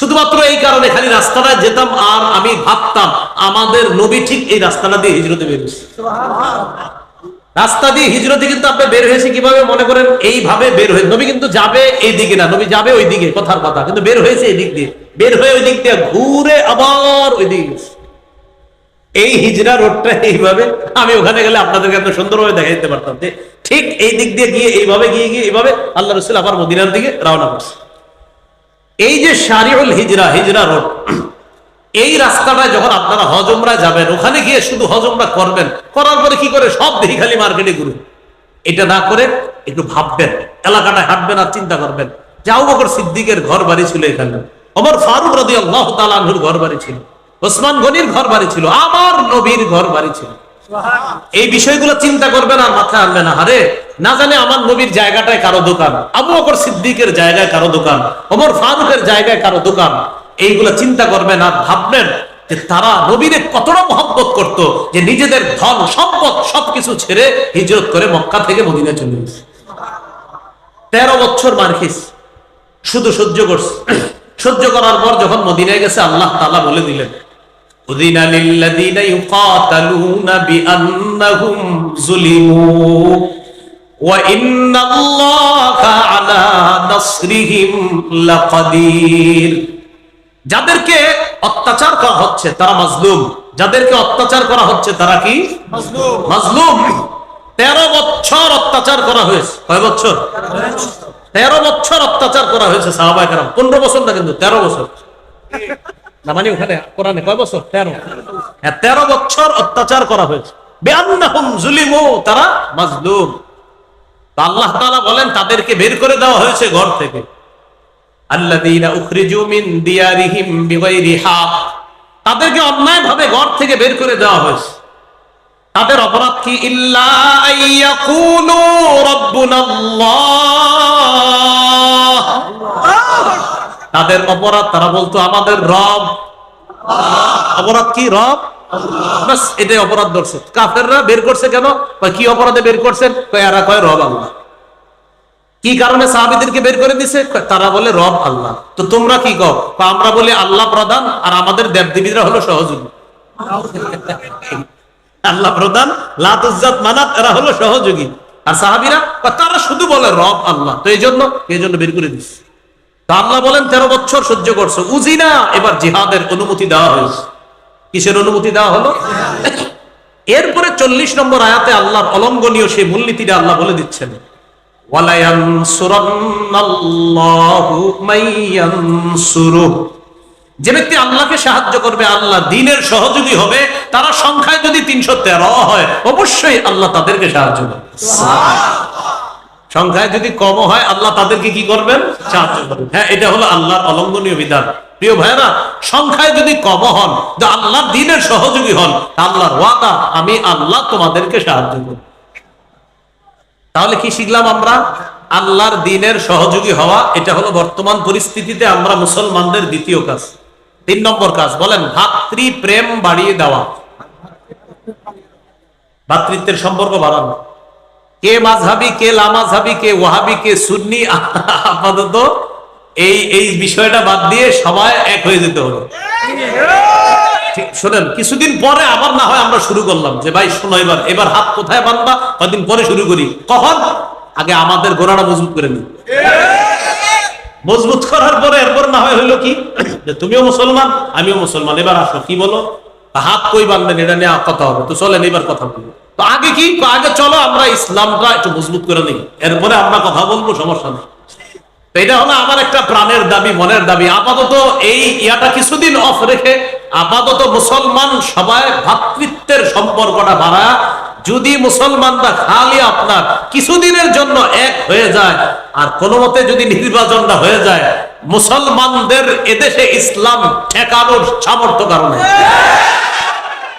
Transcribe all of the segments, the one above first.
শুধুমাত্র এই কারণে খালি রাস্তাটা যেতাম আর আমি ভাবতাম, আমাদের নবী ঠিক এই রাস্তাটা দিয়ে হিজরতে বেরিয়েছে রাস্তা দিয়ে হিজরতে কিন্তু আপনি বের হয়েছে কীভাবে মনে করেন? এইভাবে বের হয়ে নবী কিন্তু যাবে এই দিকে না, নবী যাবে ওই দিকে, কথার কথা। কিন্তু বের হয়েছে এই দিক দিয়ে। বের হয়ে ওই দিক দিয়ে ঘুরে আবার ওই দিকে এই হিজরা রোডটা এইভাবে, আমি ওখানে গেলে আপনাদেরকে এত সুন্দরভাবে দেখা দিতে পারতাম যে ঠিক এই দিক দিয়ে গিয়ে এইভাবে গিয়ে গিয়ে এইভাবে আল্লাহ রসুল আবার মদিনার দিকে রওনা করছে। এই যে শারিউল হিজরা হিজরা রোড, এই রাস্তাটা যখন আপনারা হজমরা যাবেন, ওখানে গিয়ে শুধু হজমরা করবেন, করার পরে কি করে? সব দেখি খালি মার্কেটে ঘুরুন। এটা না করে একটু ভাববেন, এলাকাটায় হাঁটবেন আর চিন্তা করবেন। যাও বকর সিদ্দিকের ঘর বাড়ি ছিল এখানে। অমর ফারুক রদি আল্লাহ তালাহুর ঘর বাড়ি ছিল। ওসমান গনির ঘর বাড়ি ছিল। আমার নবীর ঘর বাড়ি ছিল। এই বিষয়গুলো চিন্তা করবেন আর মাথায় আনবেন না। হারে না জানে আমার নবীর জায়গাটায় কারও দোকান, আবু অকর সিদ্দিকের জায়গায় কারও দোকান অমর ফারুকের জায়গায় কারও দোকান। এইগুলো চিন্তা করবেন আর ভাববেন যে তারা নবীরে কতটা মহব্বত করত, যে নিজেদের ধন, সম্পদ সবকিছু ছেড়ে হিজরত করে মক্কা থেকে মদিনা চলে গেছে। তেরো বছর মার শুধু সহ্য করছে। সহ্য করার পর যখন মদিনায় গেছে, আল্লাহ তালা বলে দিলেন, উদিন আলিল্লাদিনা ইউকাতালুনা বিআন্নাহুম যুলিমু وإن الله على نصرهم لقدير যাদেরকে অত্যাচার করা হচ্ছে তারা মাজলুম যাদেরকে অত্যাচার করা হচ্ছে তারা কি মাজলুম তেরো বছর অত্যাচার করা হয়েছে কয় বছর তেরো বছর অত্যাচার করা হয়েছে সাহাবাই কারাম পনেরো বছর না কিন্তু তেরো বছর না মানে ওখানে কোরআনে কয় বছর তেরো হ্যাঁ তেরো বছর অত্যাচার করা হয়েছে বেআন্নাহুম জুলিমু তারা মাজলুম আল্লাহ তাআলা বলেন, তাদেরকে বের করে দেওয়া হয়েছে ঘর থেকে। তাদেরকে অন্যায় ভাবে ঘর থেকে বের করে দেওয়া হয়েছে। তাদের অপরাধ কি? তাদের অপরাধ, তারা বলতো, আমাদের রব। অপরাধ কি? রব? বাস, এটাই অপরাধ ধরছে। কাফেররা বের করছে কেন? কি অপরাধে বের করছেন? এরা কয়, রব আল্লাহ। কি কারণে সাহাবিদেরকে বের করে দিছে? তারা বলে, রব আল্লাহ। তো তোমরা কি আমরা বলি, আল্লাহ প্রধান, আর আমাদের হলো সহযোগী। আল্লাহ প্রধান মানাত, এরা হলো সহযোগী। আর সাহাবিরা তারা শুধু বলে, রব আল্লাহ। তো এই জন্য এই জন্য বের করে দিচ্ছে আল্লাহ বলেন, তেরো বছর সহ্য করছ। উজিনা, এবার জিহাদের অনুমতি দেওয়া হয়েছে। কিসের অনুমতি দেওয়া হলো? এরপরে চল্লিশ নম্বর আয়াতে আল্লাহর অলঙ্ঘনীয় সেই মূলনীতিটা আল্লাহ বলে দিচ্ছেন। যে ব্যক্তি আল্লাহকে সাহায্য করবে, আল্লাহ দিনের সহযোগী হবে, তারা সংখ্যায় যদি তিনশো তেরো হয়, অবশ্যই আল্লাহ তাদেরকে সাহায্য করবে। সংখ্যায় যদি কম হয়, আল্লাহ তাদেরকে কি করবেন? সাহায্য করবেন। হ্যাঁ এটা হলো আল্লাহর অলঙ্ঘনীয় বিধান। প্রিয় ভাইরা সংখ্যায় যদি কম হন যে আল্লাহ দিনের সহযোগী হন আল্লাহর ওয়াদা, আমি আল্লাহ তোমাদেরকে সাহায্য করব। তাহলে কি শিখলাম আমরা? আল্লাহর দিনের সহযোগী হওয়া, এটা হলো বর্তমান পরিস্থিতিতে আমরা মুসলমানদের দ্বিতীয় কাজ। তিন নম্বর কাজ, বলেন ভাতৃ প্রেম বাড়িয়ে দেওয়া। ভাতৃত্বের সম্পর্ক বাড়ানো। কে মাঝহাবি, কে লামাঝহাবি কে ওয়াহাবি, কে সুন্নি? আপাতত এই এই বিষয়টা বাদ দিয়ে সবাই এক হয়ে যেতে হলো শোনেন, কিছুদিন পরে আবার না হয় আমরা শুরু করলাম যে, ভাই, শোনো এবার এবার হাত কোথায় বানবা কদিন পরে শুরু করি। কখন? আগে আমাদের গোড়াটা মজবুত করে নি মজবুত করার পরে এরপর না হয় হইল কি? যে, তুমিও মুসলমান, আমিও মুসলমান। এবার আসো, কি বলো? হাত কই বানবেন এটা নিয়ে কথা হবে। তো চলেন, এবার কথা বলব আগে কি? আগে চলো, আমরা ইসলামটা একটু মজবুত করে নিই। এরপরে আমরা কথা বলব, সমস্যা নেই। এটা হলো আমার একটা প্রাণের দাবি, মনের দাবি। আপাতত এই ইয়াটা কিছুদিন অফ রেখে আপাতত মুসলমান সবাই ভাতৃত্বের সম্পর্কটা বাড়া যদি মুসলমানরা খালি আপনার কিছুদিনের জন্য এক হয়ে যায়, আর কোনো মতে যদি নির্বাচনটা হয়ে যায়, মুসলমানদের এদেশে ইসলাম ঠেকানোর সামর্থ্য কারণে নারায় তাকবীর! সুন্নাহর আলা! কোরআন সুন্নাহর আলা!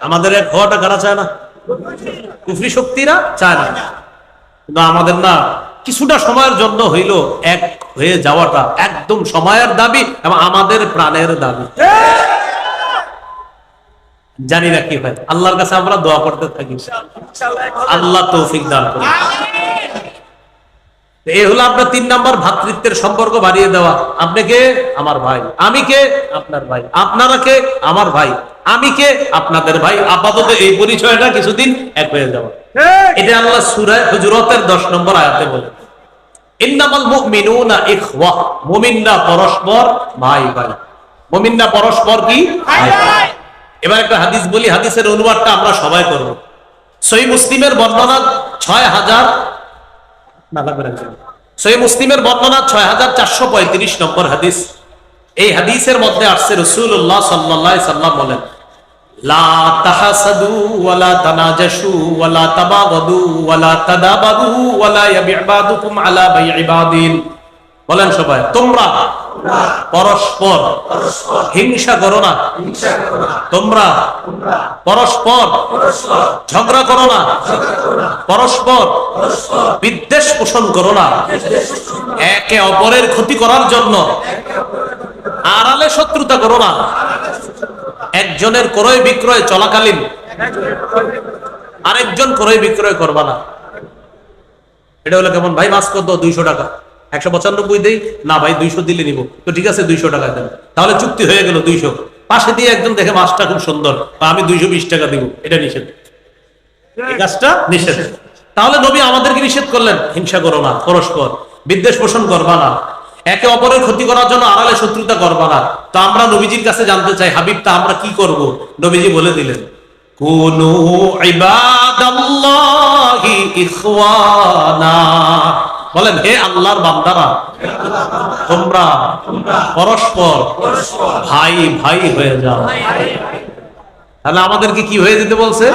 আমাদের এক হওয়াটা কারা চায় না? কুফরি শক্তিরা চায় না। কিন্তু আমাদের না কিছুটা সময়ের জন্য হইল এক হয়ে যাওয়াটা একদম সময়ের দাবি এবং আমাদের প্রাণের দাবি। জানি না কি হয়। আল্লাহর কাছে আমরা দোয়া করতে থাকি। আল্লাহ তৌফিক দান করুন। এই হলো আপনার তিন নাম্বার ভ্রাতৃত্বের সম্পর্ক বাড়িয়ে দেওয়া। আপনি কে? আমার ভাই। আমি কে? আপনার ভাই। আপনারা কে? আমার ভাই। আমি কে? আপনাদের ভাই। আপাতত এই পরিচয়টা কিছুদিন এক হয়ে যাওয়া এটা আল্লাহ সূরায়ে হুজুরাতের 10 নম্বর আয়াতে বলে। ইন্নামাল মুমিনুনা ইখওয়া। মুমিনরা পরস্পর ভাই ভাই। মুমিনরা পরস্পর কি? ভাই ভাই। এবার একটা হাদিস বলি। হাদিসের অনুবাদটা আমরা সবাই করব। সহি মুসলিমের বর্ণনা ছয় হাজার মুসলিমের বর্ণনা ছয় হাজার চারশো পঁয়ত্রিশ নম্বর হাদিস। এই হাদিসের মধ্যে আসছে রসুল্লাহ সাল্লাহ সাল্লাম বলেন, লা তাহাসাদু ওয়ালা তানাজাশু ওয়ালা তাবাগাদু ওয়ালা তাদাবারু ওয়ালা ইয়াবি'বাদুকুম আলা বাই'i বাদিন বলেন সবাই, তোমরা পরস্পর হিংসা করো না। তোমরা পরস্পর ঝগড়া করো না। পরস্পর বিদ্বেষ পোষণ করো না। একে অপরের ক্ষতি করার জন্য আড়ালে শত্রুতা করো না। একজনের ক্রয় বিক্রয় চলাকালীন আরেকজন ক্রয় বিক্রয় করবা না। এটা হলো কেমন? ভাই, মাছ কত? দুইশো টাকা। একশো পঁচানব্বই দেই? না ভাই, দুইশো দিলে নিব। তো ঠিক আছে, দুইশো টাকা দেন। তাহলে চুক্তি হয়ে গেল দুইশো। পাশে দিয়ে একজন দেখে মাছটা খুব সুন্দর। আমি দুইশো বিশ টাকা দিব। এটা নিষেধ। এই কাজটা নিষেধ। তাহলে নবী আমাদেরকে নিষেধ করলেন, হিংসা করো না, পরস্পর। বিদ্বেষ পোষণ করবা না। একে অপরের ক্ষতি করার জন্য আড়ালে শত্রুতা করবা না। তো আমরা নবীজির কাছে জানতে চাই, হাবিবটা আমরা কি করব? নবীজি বলে দিলেন, কুনু বলেন হে আল্লাহর বান্দারা তোমরা পরস্পর ভাই ভাই হয়ে যাও। তাহলে আমাদেরকে কি হয়ে যেতে বলছে?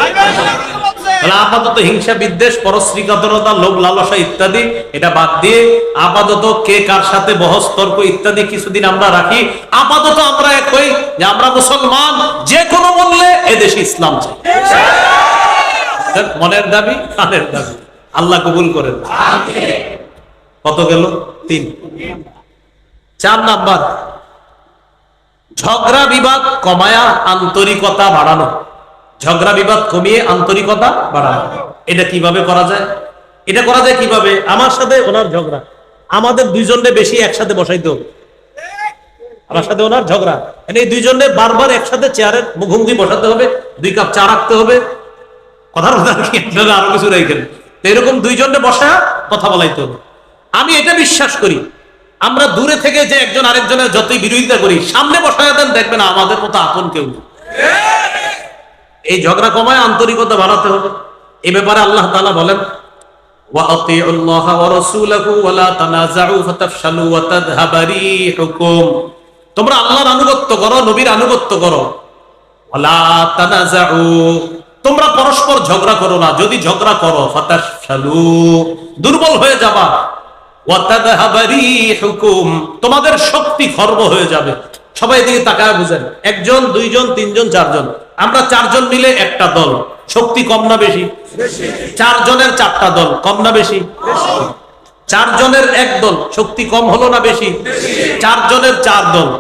তাহলে আপাতত হিংসা বিদ্বেষ পরশ্রীকাতরতা লোভ লালসা ইত্যাদি এটা বাদ দিয়ে আপাতত কে কার সাথে বহস তর্ক ইত্যাদি কিছুদিন আমরা রাখি। আপাতত আমরা এক হই যে আমরা মুসলমান যে কোনো মূল্যে এদেশে ইসলাম চাই। মনের দাবি কানের দাবি। আল্লাহ কবুল করেন। কত গেল? তিন। চার নাম্বার। ঝগড়া বিবাদ কমায়া আন্তরিকতা বাড়ানো। ঝগড়া বিবাদ কমিয়ে আন্তরিকতা বাড়ানো। এটা কীভাবে করা যায়? এটা করা যায় কীভাবে? আমার সাথে ওনার ঝগড়া। আমাদের দুইজনে বেশি একসাথে বসাইতে হবে। আমার সাথে ওনার ঝগড়া। মানে এই দুইজনে বারবার একসাথে চেয়ারের মুখোমুখি বসাতে হবে, দুই কাপ চা রাখতে হবে। কথার কথা আরও কিছু রেখেন। এরকম দুইজনে বসা কথা বলাইতে হবে। আমি এটা বিশ্বাস করি। আমরা দূরে থেকে যে একজন আরেকজনের যতই বিরোধিতা করি, সামনে বসায় দেন, দেখবেন আমাদের মতো আপন কেউ এই ঝগড়া কমায় আন্তরিকতা বাড়াতে হবে। এ ব্যাপারে আল্লাহ তালা বলেন তোমরা আল্লাহর আনুগত্য করো, নবীর আনুগত্য করো। তোমরা পরস্পর ঝগড়া করো না। যদি ঝগড়া করো ফাতাশালু দুর্বল হয়ে যাবা। তোমাদের শক্তি খর্ব হয়ে যাবে। সবাই এদিকে তাকায় বুঝেন। একজন, দুইজন, তিনজন, চারজন। আমরা চারজন মিলে একটা দল। শক্তি কম না বেশি? চারজনের চারটা দল কম না বেশি? চারজনের এক দল। শক্তি কম হলো না বেশি? চারজনের চার দল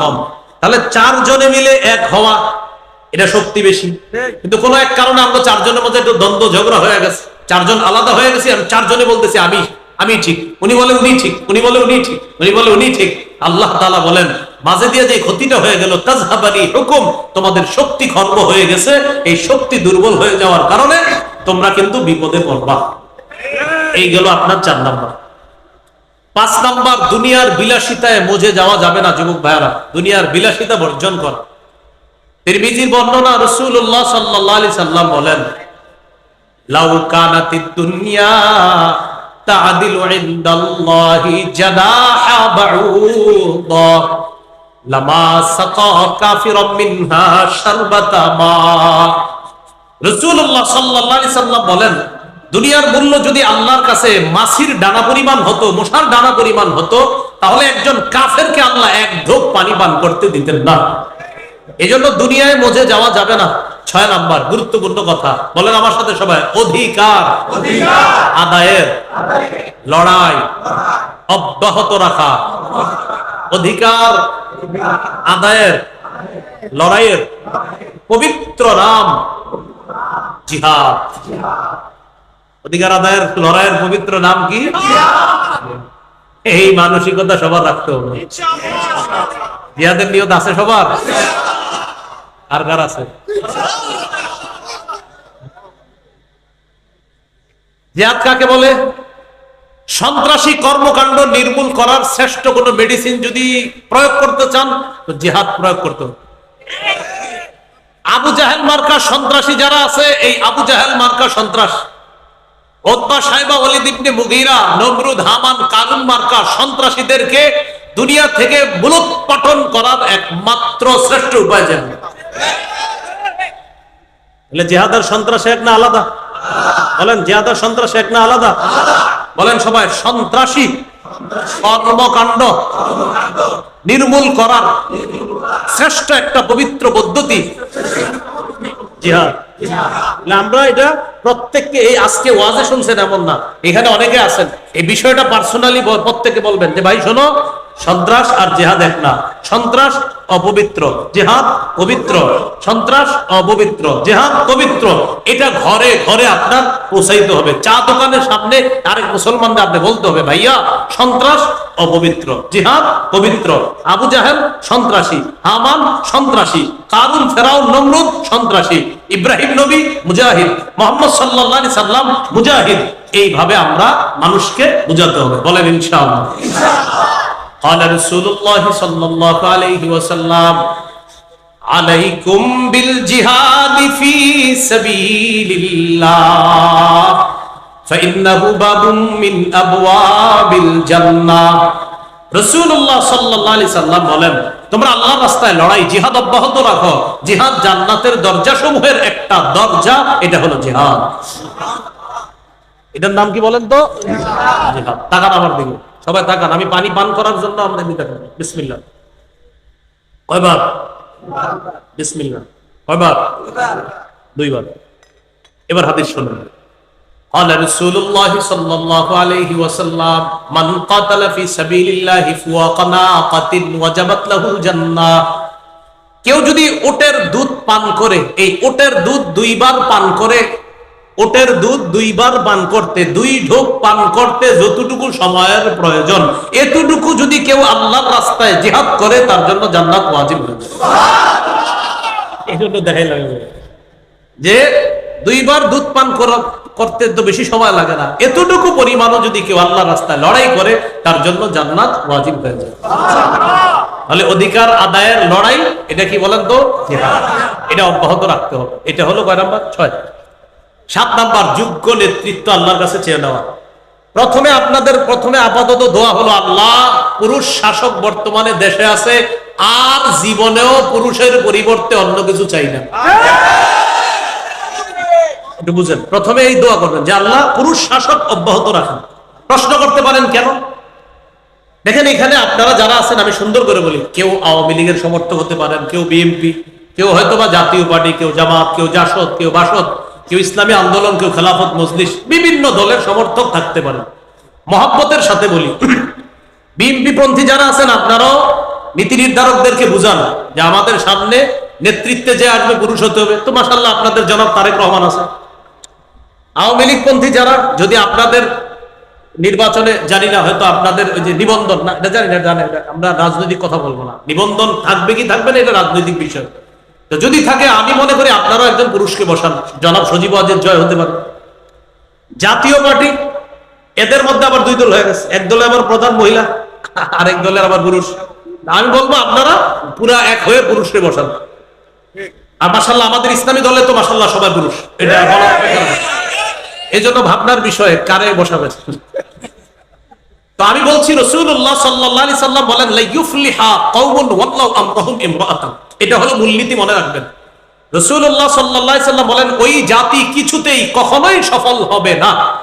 কম। তাহলে চারজনে মিলে এক হওয়া, এটা শক্তি বেশি। কিন্তু কোনো এক কারণে আমরা চারজনের মধ্যে একটু দ্বন্দ্ব, ঝগড়া হয়ে গেছে। চারজন আলাদা হয়ে গেছে, আর চারজনে বলতেছি আমি। আমি ঠিক, উনি বলে উনি ঠিক, উনি বলে উনি ঠিক, উনি বলে উনি ঠিক। আল্লাহ তাআলা বলেন, মাঝে দিয়ে যে ক্ষতিটা হয়ে গেল, তাজহাবানি হুকুম, তোমাদের শক্তি খর্ব হয়ে গেছে, এই শক্তি দুর্বল হয়ে যাওয়ার কারণে তোমরা কিন্তু বিপদে পড়বা। এই গেল আপনার চার নাম্বার। পাঁচ নাম্বার, দুনিয়ার বিলাসিতায় মজে যাওয়া যাবে না, যুবক ভাইয়ারা। দুনিয়ার বিলাসিতা বর্জন করা। তিরমিজির বর্ণনা রাসূলুল্লাহ সাল্লাল্লাহু আলাইহি সাল্লাম বলেন, লাউ কানাতিদ দুনিয়া বলেন, দুনিয়ার মূল্য যদি আল্লাহর কাছে মাছির ডানা পরিমাণ হতো, মশার ডানা পরিমাণ হতো, তাহলে একজন কাফেরকে আল্লাহ এক ঢোক পানি পান করতে দিতেন না। এই জন্য দুনিয়ায় মজে যাওয়া যাবে না। ছয় নাম্বার গুরুত্বপূর্ণ কথা। বলেন আমার সাথে সবাই অধিকার। আদায়ের। লড়াই। অব্যাহত রাখা। অধিকার। আদায়ের। লড়াইয়ের। পবিত্র নাম। জিহাদ। অধিকার আদায়ের লড়াইয়ের পবিত্র নাম কি? এই মানসিকতা সবার রাখতে হবে। জিহাদের নিয়ত আছে সবার? আর কার আছে? জিহাদ কাকে বলে? সন্ত্রাসী কর্মকাণ্ড নির্মূল করার শ্রেষ্ঠ কোন মেডিসিন যদি প্রয়োগ করতে চান, তো জিহাদ প্রয়োগ করতে আবু জাহেল মার্কা সন্ত্রাসী যারা আছে, এই আবু জাহেল মার্কা সন্ত্রাস। ওতবা সাহেবা ওলিদ ইবনে মুগীরা, নমরুদ সন্ত্রাসীদেরকে দুনিয়া থেকে করার একমাত্র শ্রেষ্ঠ উপায় জিহাদার না আলাদা? বলেন না আলাদা? বলেন সবাই, সন্ত্রাসী নির্মূল করার শ্রেষ্ঠ একটা পবিত্র পদ্ধতি জিহাদ। আমরা এটা প্রত্যেককে এই আজকে ওয়াজে শুনছেন এমন না। এখানে অনেকে আছেন। এই বিষয়টা পার্সোনালি প্রত্যেকে বলবেন যে, ভাই, শোনো, সন্ত্রাস আর জেহাদ এক না। সন্ত্রাস অপবিত্র, জেহাদ পবিত্র। সন্ত্রাস অপবিত্র, জেহাদ পবিত্র। এটা ঘরে ঘরে আপনার পৌঁছাইতে হবে। চা দোকানের সামনে আরেক মুসলমানদের আপনি বলতে হবে, ভাইয়া, সন্ত্রাস অপবিত্র, জিহাদ পবিত্র। আবু জাহেল সন্ত্রাসী, হামান সন্ত্রাসী। কারুন, ফেরাউন, নমরুদ সন্ত্রাসী। ইব্রাহিম নবী মুজাহিদ মোহাম্মদ সাল্লাল্লাহু সাল্লাম মুজাহিদ এইভাবে আমরা মানুষকে বুঝাতে হবে বলেন ইনশাআল্লাহ قال رسول الله صلى الله عليه وسلم عليكم بالجهاد في سبيل الله فإنه باب من أبواب الجنة রসুল্লাহ সাল্লাহ আলি সাল্লাম বলেন তোমরা আল্লাহর রাস্তায় লড়াই, জিহাদ অব্যাহত রাখো। জিহাদ জান্নাতের দরজা সমূহের একটা দরজা, এটা হলো জিহাদ। এটার নাম কি বলেন তো? জিহাদ। তাকান আমার দিকে। সবাই তাকান, আমি পানি পান করার জন্য আমরা দিতে পারি। বিসমিল্লাহ। কয়বার? বিসমিল্লাহ। কয়বার? দুইবার। এবার হাদিস শুনুন। قال رسول الله صلى الله عليه وسلم من قاتل في سبيل الله فوق ناقة وجبت له الجنة কেউ যদি ওটের দুধ পান করে এই ওটের দুধ দুইবার পান করে ওটের দুধ দুইবার পান করতে দুই ঢোক পান করতে যতটুকু সময়ের প্রয়োজন এতটুকু যদি কেউ আল্লাহর রাস্তায় জিহাদ করে তার জন্য জান্নাত ওয়াজিব হয়ে যায় এই জন্য দেখাই লাগবে যে দুইবার দুধ পান করা- করতে তো বেশি সময় লাগে না। এতটুকু পরিমাণও যদি কেউ আল্লাহ রাস্তায় লড়াই করে, তার জন্য জান্নাত ওয়াজিব হয়ে যায়। তাহলে অধিকার আদায়ের লড়াই, এটা কি বলেন তো? এটা অব্যাহত রাখতে হবে। এটা হলো কয় নাম্বার? ছয়। সাত নাম্বার, যোগ্য নেতৃত্ব আল্লাহর কাছে চেয়ে নেওয়া। প্রথমে আপনাদের প্রথমে আপাতত দোয়া হলো, আল্লাহ পুরুষ শাসক বর্তমানে দেশে আছে, আর জীবনেও পুরুষের পরিবর্তে অন্য কিছু চাই না। বুঝেন। প্রথমে এই দোয়া করবেন, যে আল্লাহ পুরুষ শাসক অব্যাহত রাখেন। প্রশ্ন করতে পারেন কেন? দেখেন এখানে আপনারা যারা আছেন, আমি সুন্দর করে বলি, কেউ আওয়ামী লীগের সমর্থক হতে পারেন, কেউ বিএনপি, কেউ হয়তো বা জাতীয় পার্টি, কেউ জামাত, কেউ জাসদ, কেউ বাসদ, কেউ ইসলামী আন্দোলন, কেউ খেলাফত মজলিস, বিভিন্ন দলের সমর্থক থাকতে পারেন। মহাব্বতের সাথে বলি বিএনপি পন্থী যারা আছেন, আপনারাও নীতি নির্ধারকদেরকে বুঝান, যে আমাদের সামনে নেতৃত্বে যে আসবে পুরুষ হতে হবে। তো মাসাল্লাহ আপনাদের জনাব তারেক রহমান আছে। আওয়ামী লীগপন্থী যারা, যদি আপনাদের নির্বাচনে জানি না, হয়তো আপনাদের ওই যে নিবন্ধন, না এটা জানি না জানি আমরা রাজনৈতিক কথা বলব না। নিবন্ধন থাকবে কি থাকবে না, এটা রাজনৈতিক বিষয়। তো যদি থাকে, আমি মনে করি আপনারাও একজন পুরুষকে বসান। জনাব সজীব অজের জয় হতে পারে। জাতীয় পার্টি, এদের মধ্যে আবার দুই দল হয়ে গেছে। এক দলে আবার প্রধান মহিলা, আরেক দলের আবার পুরুষ। আমি বলব আপনারা পুরা এক হয়ে পুরুষকে বসান। আর মাসাল্লাহ আমাদের ইসলামী দলে তো মাসাল্লাহ সবাই পুরুষ। এটা বলা এই জন্য ভাবনার বিষয়ে কারে বসাবে? তো আমি বলছি রসুল্লাহ সাল্লাহ সাল্লাম বলেন এটা হলো মূলনীতি, মনে রাখবেন। রসুল্লাহ সাল্লাহ সাল্লাম বলেন, ওই জাতি কিছুতেই কখনোই সফল হবে না।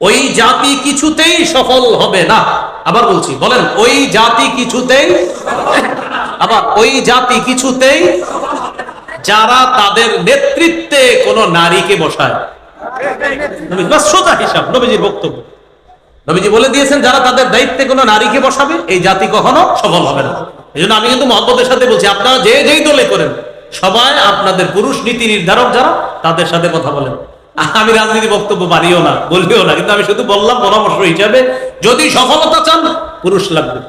ওই জাতি কিছুতেই সফল হবে না। আবার বলছি, বলেন, ওই জাতি কিছুতেই আবার ওই জাতি কিছুতেই যারা তাদের নেতৃত্বে কোন নারীকে বসায়। সোজা হিসাব, নবীজির বক্তব্য। নবীজি বলে দিয়েছেন, যারা তাদের দায়িত্বে কোনো নারীকে বসাবে, এই জাতি কখনো সফল হবে না। এই জন্য আমি কিন্তু মহব্বতের সাথে বলছি, আপনারা যে যেই দলে করেন, সবাই আপনাদের পুরুষ নীতি নির্ধারক যারা, তাদের সাথে কথা বলেন। আমি রাজনীতি বক্তব্য পারিও না, বলিও না, কিন্তু আমি শুধু বললাম পরামর্শ হিসাবে, যদি সফলতা চান, পুরুষ লাগবে।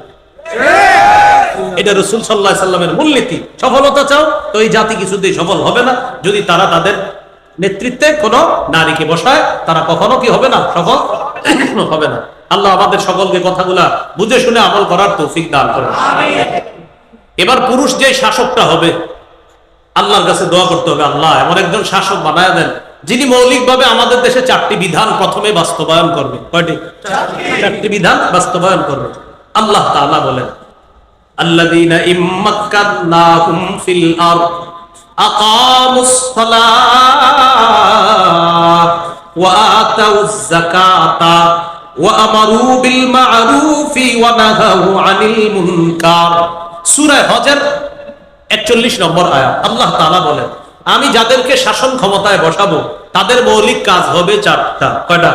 এটা রসুল সাল্লাহ সাল্লামের মূলনীতি। সফলতা চাও, তো এই জাতি কিছুতেই সফল হবে না। যদি তারা তাদের নেতৃত্বে কোনো নারীকে বসায়, তারা কখনো কি হবে না? সফল? হবে না। আল্লাহ আমাদের সকলকে কথাগুলা বুঝে শুনে আমল করার তৌফিক দান করে এবার পুরুষ যে শাসকটা হবে, আল্লাহর কাছে দোয়া করতে হবে, আল্লাহ এমন একজন শাসক বানায় দেন, যিনি মৌলিকভাবে আমাদের দেশে চারটি বিধান প্রথমে বাস্তবায়ন করবে। কয়টি? চারটি বিধান বাস্তবায়ন করবে। আল্লাহ তাআলা বলেন, আল্লাযীনা ইম্মাক্কানাহুম ফিল আরদ وآتوا الزكاة وأمروا بالمعروف ونهوا عن المنكر সূরা হজের 41 নম্বর আয়াত আল্লাহ তাআলা বলেন আমি যাদেরকে শাসন ক্ষমতায় বসাবো তাদের মৌলিক কাজ হবে চারটা কয়টা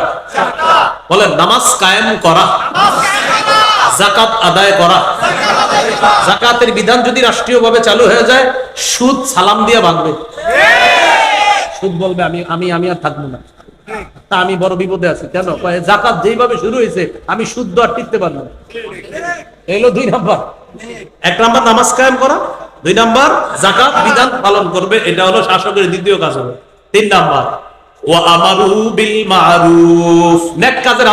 বলেন নামাজ কায়েম করা জাকাত আদায় করা জাকাতের বিধান যদি রাষ্ট্রীয়ভাবে চালু হয়ে যায় সুদ সালাম দিয়ে ভাঙবে। সুদ বলবে, আমি আমি আমি আর থাকব না। আমি বড় বিপদে আছি। কেন? জাকাত যেইভাবে শুরু হয়েছে, আমি শুদ্ধ আর টিকতে পারব এলো দুই নাম্বার। এক নাম্বার, নামাজ কায়েম করা। দুই নাম্বার, জাকাত বিধান পালন করবে, এটা হলো শাসকের দ্বিতীয় কাজ হবে। তিন নাম্বার ও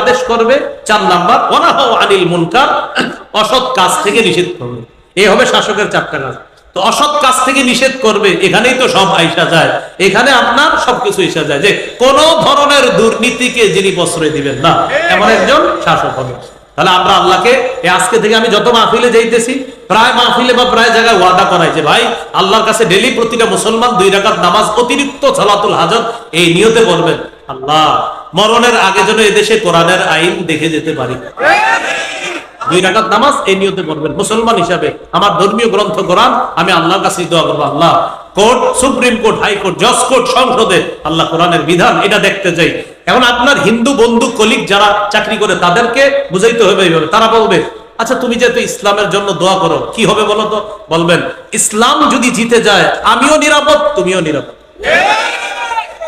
আদেশ করবে। চার নাম্বার ওয়ানাহু আনিল মুনকার। অসৎ কাজ থেকে নিষেধ করবে। এই হবে শাসকের চারটা কাজ। তো অসৎ কাজ থেকে নিষেধ করবে, এখানেই তো সব আইসা যায়। এখানে আপনার সবকিছু এসা যায় যে কোন ধরনের দুর্নীতিকে যিনি প্রশ্রয় দিবেন না, এমন একজন শাসক হবে। তাহলে আমরা আল্লাহকে আজকে থেকে আমি যত মাহফিলে যাইতেছি, প্রায় মাহফিলে বা প্রায় জায়গায় ওয়াদা করাই যে ভাই, আল্লাহর কাছে ডেলি প্রতিটা মুসলমান দুই রাকাত নামাজ, অতিরিক্ত সালাতুল হাজত, এই নিয়তে করবেন। আল্লাহ, মরণের আগে যেন এদেশে কোরআনের আইন দেখে যেতে পারি। দুই রাকাত নামাজ এই নিয়তে করবেন মুসলমান হিসাবে আমার ধর্মীয় গ্রন্থ কোরআন আমি আল্লাহর কাছে দোয়া করব আল্লাহ। Court supreme court high court জজ কোর্ট সংসদে আল্লাহ কোরআনের বিধান এটা দেখতে চাই। এখন আপনার হিন্দু বন্ধু কলিগ যারা চাকরি করে তাদেরকে বুঝাইতে হবে এইভাবে। তারা বলবে আচ্ছা তুমি যেহেতু ইসলামের জন্য দোয়া করো কি হবে বলো তো? বলবেন ইসলাম যদি জিতে যায় আমিও নিরাপদ তুমিও নিরাপদ।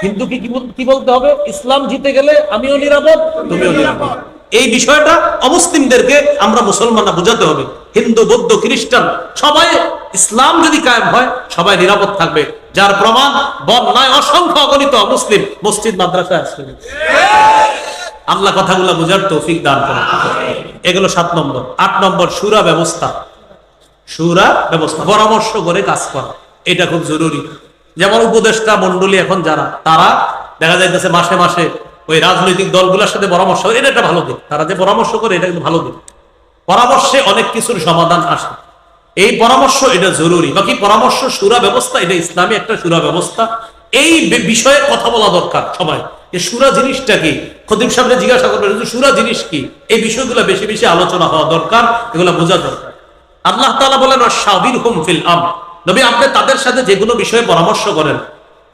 হিন্দুকে কি বলতে হবে? ইসলাম জিতে গেলে আমিও নিরাপদ তুমিও নিরাপদ। এই বিষয়টা অমুসলিমদেরকে আমরা মুসলমানরা বোঝাতে হবে। হিন্দু, বৌদ্ধ, খ্রিস্টান, সবাই ইসলাম যদি কায়েম হয়, সবাই নিরাপদ থাকবে। যার প্রমাণ বন্যায় অসংখ্য অগণিত মুসলিম মসজিদ, মাদ্রাসায় আল্লাহ কথাগুলো বোঝার তৌফিক দান করে এগুলো সাত নম্বর। আট নম্বর, সুরা ব্যবস্থা। সুরা ব্যবস্থা। পরামর্শ করে কাজ করা। এটা খুব জরুরি। যেমন উপদেষ্টা মন্ডলী এখন যারা, তারা দেখা যাইতেছে মাসে মাসে ওই রাজনৈতিক দলগুলোর সাথে পরামর্শ, এটা একটা ভালো দিক। তারা যে পরামর্শ করে, এটা কিন্তু ভালো দিক। পরামর্শে অনেক কিছুর সমাধান আসে। এই পরামর্শ, এটা জরুরি। বাকি পরামর্শ সুরা ব্যবস্থা এটা ইসলামী একটা সুরা ব্যবস্থা এই বিষয়ে কথা বলা দরকার সবাই। যে সুরা জিনিসটা কি? খতিব সামনে জিজ্ঞাসা করবেন সুরা জিনিস কি? এই বিষয়গুলো বেশি বেশি আলোচনা হওয়া দরকার, এগুলো বোঝা দরকার। আল্লাহ তাআলা বলেন সাবির হুম ফিল আম নবী আপনি তাদের সাথে যে কোনো বিষয়ে পরামর্শ করেন।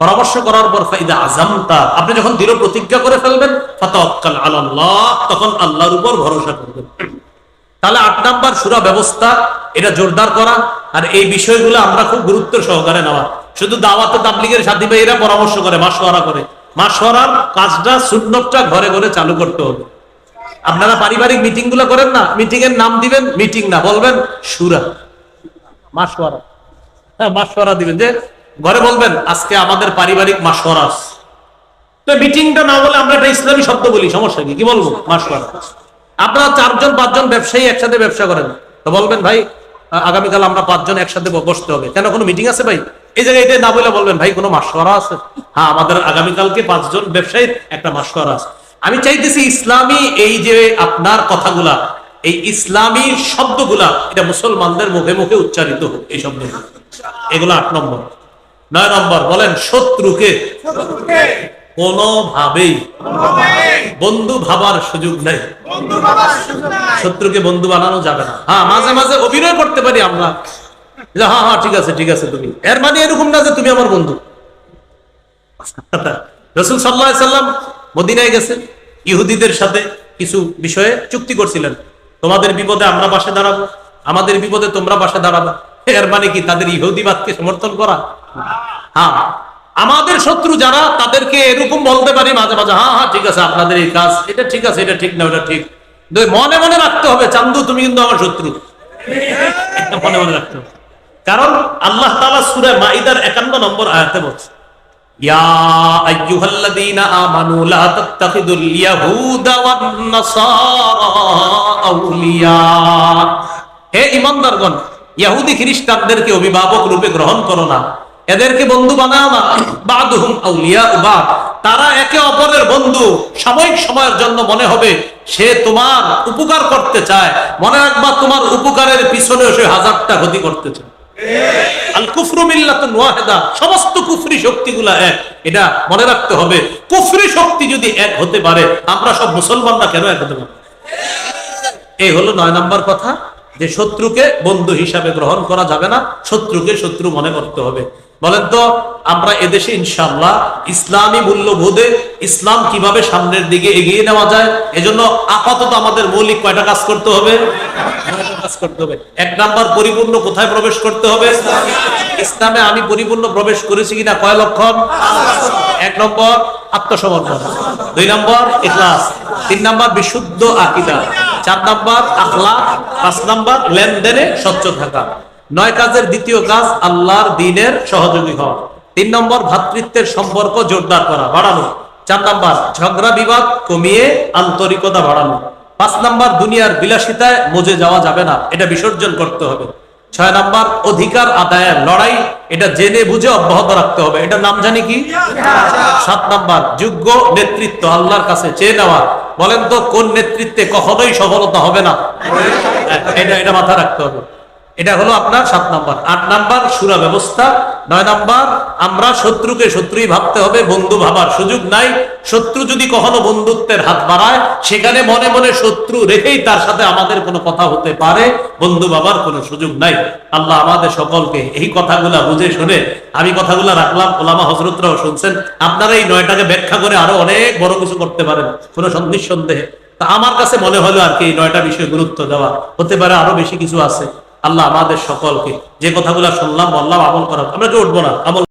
পরামর্শ করার পর ফাইদা আজামতা আপনি যখন দৃঢ় প্রতিজ্ঞা করে ফেলবেন, ফাতাওয়াক্কাল আলাল্লাহ, তখন আল্লাহর উপর ভরসা করবেন। তাহলে আট নাম্বার সুরা ব্যবস্থা, এটা জোরদার করা, আর এই বিষয়গুলো আমরা খুব গুরুত্ব সহকারে নেওয়া। শুধু দাওয়াতে তাবলিগের সাথী ভাইয়েরা পরামর্শ করে মাসোয়ারা করে। মাসোয়ারার কাজটা, সুন্নতটা ঘরে ঘরে চালু করতে হবে। আপনারা পারিবারিক মিটিংগুলো করেন না মিটিং এর নাম দিবেন, মিটিং না বলবেন, সুরা। মাসোয়ারা হ্যাঁ মাসোয়ারা দিবেন যে ঘরে বলবেন, আজকে আমাদের পারিবারিক মাসোয়ারা আছে। তো মিটিংটা না বলে আমরা একটা ইসলামী শব্দ বলি, সমস্যা কি? কি বলব? মাসোয়ারা আপনারা চারজন, পাঁচজন ব্যবসায়ী একসাথে ব্যবসা করেন। তো বলবেন, ভাই আগামীকাল আমরা পাঁচজন একসাথে বসতে হবে। কেন, কোনো মিটিং আছে ভাই? এই জায়গায় না বলে বলবেন, ভাই, কোনো মাসোয়ারা আছে? হ্যাঁ আমাদের আগামীকালকে পাঁচজন ব্যবসায়ীর একটা মাসোয়ারা আছে আমি চাইতেছি ইসলামী এই যে আপনার কথাগুলা, এই ইসলামী শব্দগুলা, এটা মুসলমানদের মুখে মুখে উচ্চারিত হোক, এই শব্দগুলো। এগুলো আট নম্বর। নয় নম্বর বলেন শত্রুকে। কোনোভাবেই বন্ধু ভাবার সুযোগ নেই। শত্রুকে বন্ধু বানানো যাবে না। হ্যাঁ মাঝে মাঝে অভিনয় করতে পারি আমরা। হ্যাঁ হ্যাঁ ঠিক আছে ঠিক আছে তুমি। এর মানে এরকম না যে তুমি আমার বন্ধু। রসুল সাল্লাহ সাল্লাম মদিনায় গেছেন। ইহুদিদের সাথে কিছু বিষয়ে চুক্তি করছিলেন। তোমাদের বিপদে আমরা পাশে দাঁড়াবো। আমাদের বিপদে তোমরা পাশে দাঁড়াবো। এর মানে কি? তাদের ইহুদিবাদকে সমর্থন করা? হ্যাঁ। আমাদের শত্রু যারা, তাদেরকে এরকম বলতে পারি মাঝে মাঝে হ্যাঁ হ্যাঁ ঠিক আছে, আপনাদের এই কাজ, এটা ঠিক আছে, এটা ঠিক না, ওটা ঠিক। মনে মনে রাখতে হবে, চান্দু, তুমি কিন্তু আমার শত্রু। মনে মনে রাখতে হবে। কারণ আল্লাহ তাআলা সূরা মাইদার 51 নম্বর আয়াতে বলছে লা তাত্তাখিদুল ইয়াহুদা খ্রিস্টানদেরকে অভিভাবক রূপে গ্রহণ করো না। এদেরকে বন্ধু বানাও না। বাদুহুম আউলিয়া বাদ তারা একে অপরের বন্ধু। সাময়িক সময়ের জন্য মনে হবে সে তোমার উপকার করতে চায়। মনে রাখবা, তোমার উপকারের পিছনে সে হাজারটা ক্ষতি করতে চায়। আল কুফরু মিল্লাতুন ওয়াহিদা। সমস্ত কুফরি শক্তিগুলা এক। এটা মনে রাখতে হবে। কুফরি শক্তি যদি এক হতে পারে, আমরা সব মুসলমানরা কেন এক হতে পারি এই হলো নয় নম্বর কথা। যে শত্রুকে বন্ধু হিসাবে গ্রহণ করা যাবে না, শত্রুকে শত্রু মনে করতে হবে। বলেন তো, আমরা এদেশে ইনশাল্লাহ ইসলামী মূল্যবোধে ইসলাম কীভাবে সামনের দিকে এগিয়ে নেওয়া যায়, এজন্য আপাতত আমাদের মৌলিক কয়টা কাজ করতে হবে? এক নাম্বার, পরিপূর্ণ কোথায় প্রবেশ করতে হবে? ইসলামে আমি পরিপূর্ণ প্রবেশ করেছি কিনা কয় লক্ষণ? এক নম্বর, আত্মসমর্পণ। দুই নম্বর, ইখলাস। তিন নম্বর, বিশুদ্ধ আকিদা। চার নম্বর আখলা পাঁচ নম্বর, লেনদেনে স্বচ্ছ থাকা। নয় কাজের দ্বিতীয় কাজ, আল্লাহর দিনের সহযোগী হওয়া। তিন নম্বর ভ্রাতৃত্বের সম্পর্ক জোরদার করা, বাড়ানো। চার নম্বর, ঝগড়া বিবাদ কমিয়ে আন্তরিকতা বাড়ানো। পাঁচ নম্বর, দুনিয়ার বিলাসিতায় মজে যাওয়া যাবে না, এটা বিসর্জন করতে হবে। ছয় নাম্বার, অধিকার আদায়ের লড়াই, এটা জেনে বুঝে অব্যাহত রাখতে হবে। এটা নাম জানি কি? সাত নাম্বার, যোগ্য নেতৃত্ব আল্লাহর কাছে চেয়ে নেওয়া। বলেন তো, কোন নেতৃত্বে কখনোই সফলতা হবে না? এটা এটা মাথা রাখতে হবে। এটা হলো আপনার সাত নাম্বার। আট নাম্বার, সুরা ব্যবস্থা। নয় নাম্বার, আমরা শত্রুকে শত্রুই ভাবতে হবে, বন্ধু ভাবার সুযোগ নাই। শত্রু যদি কখনো বন্ধুত্বের হাত বাড়ায়, সেখানে মনে মনে শত্রু রেখেই তার সাথে আমাদের কোনো কথা হতে পারে, বন্ধু ভাবার কোনো সুযোগ নাই। আল্লাহ আমাদের সকলকে এই কথাগুলা বুঝে শুনে, আমি কথাগুলা রাখলাম, ওলামা হজরতরাও শুনছেন, আপনারা এই নয়টাকে ব্যাখ্যা করে আরও অনেক বড় কিছু করতে পারেন, কোনো নিঃসন্দেহে। তা আমার কাছে মনে হলো আর কি নয়টা বিষয়ে গুরুত্ব দেওয়া, হতে পারে আরও বেশি কিছু আছে। আল্লাহ আমাদের সকলকে যে কথাগুলো শুনলাম বললাম আমল করা আমরা কেউ উঠবো না আমল